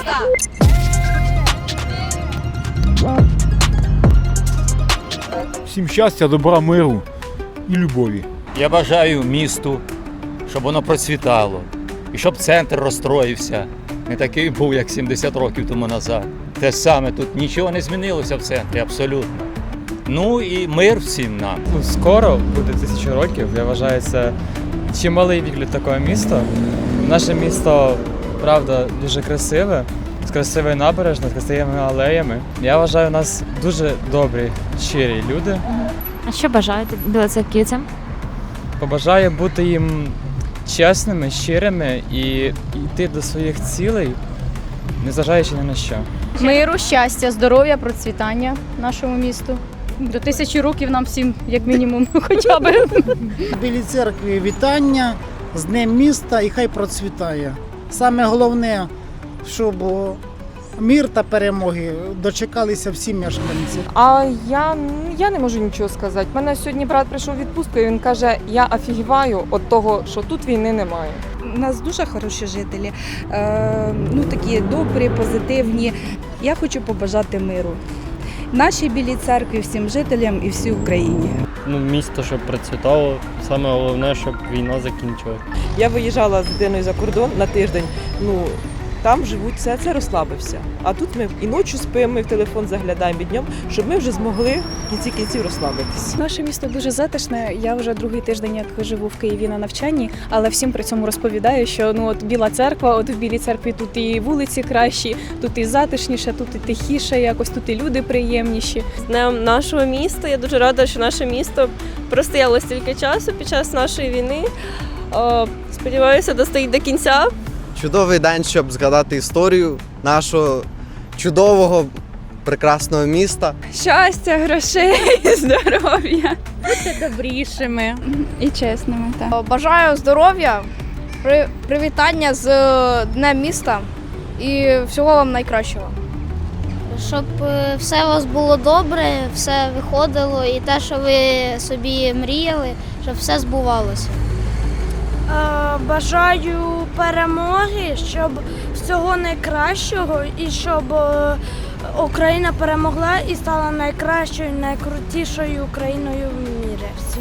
міста. Всім щастя, добра, миру і любові. Я бажаю місту, щоб воно процвітало і щоб центр розстроївся. Не такий був, як 70 років тому назад. Те саме тут нічого не змінилося в центрі, абсолютно. Ну і мир всім нам. Ну, скоро буде тисячу років. Я вважаю, це чималий вік для такого міста. Наше місто, правда, дуже красиве, з красивою набережною, з красивими алеями. Я вважаю, у нас дуже добрі, щирі люди. А що бажаєте білоцерківцям? Побажаю бути їм чесними, щирими і йти до своїх цілей, незважаючи ні на що. Миру, щастя, здоров'я, процвітання нашому місту. До тисячі років нам всім, як мінімум, хоча б. Білій церкві вітання з Днем міста і хай процвітає. Саме головне, щоб мір та перемоги дочекалися всі мешканці. А я, я не можу нічого сказати. У мене сьогодні брат прийшов відпустку і він каже: я офігіваю від того, що тут війни немає. У нас дуже хороші жителі, е, ну такі добрі, позитивні. Я хочу побажати миру. Нашій білій церкві, всім жителям і всій Україні. ну, місто, щоб процвітало. Саме головне, щоб війна закінчилася. Я виїжджала з дитиною за кордон на тиждень. Ну там живуть все, це розслабився. А тут ми і ночі спимо, і в телефон заглядаємо і днем, щоб ми вже змогли в кінці кінців розслабитись. Наше місто дуже затишне. Я вже другий тиждень, як живу в Києві на навчанні, але всім при цьому розповідаю, що ну от біла церква, от в білій церкві тут і вулиці кращі, тут і затишніше, тут і тихіше, якось тут і люди приємніші. З днем нашого міста. Я дуже рада, що наше місто простояло стільки часу під час нашої війни. Сподіваюся, достоїть до кінця. Чудовий день, щоб згадати історію нашого чудового, прекрасного міста. Щастя, грошей, здоров'я. Добрішими і чесними. Так. Бажаю здоров'я, привітання з е, Днем міста і всього вам найкращого. Щоб е, все у вас було добре, все виходило, і те, що ви собі мріяли, щоб все збувалося. Бажаю перемоги, щоб всього найкращого і щоб е, Україна перемогла і стала найкращою, найкрутішою країною в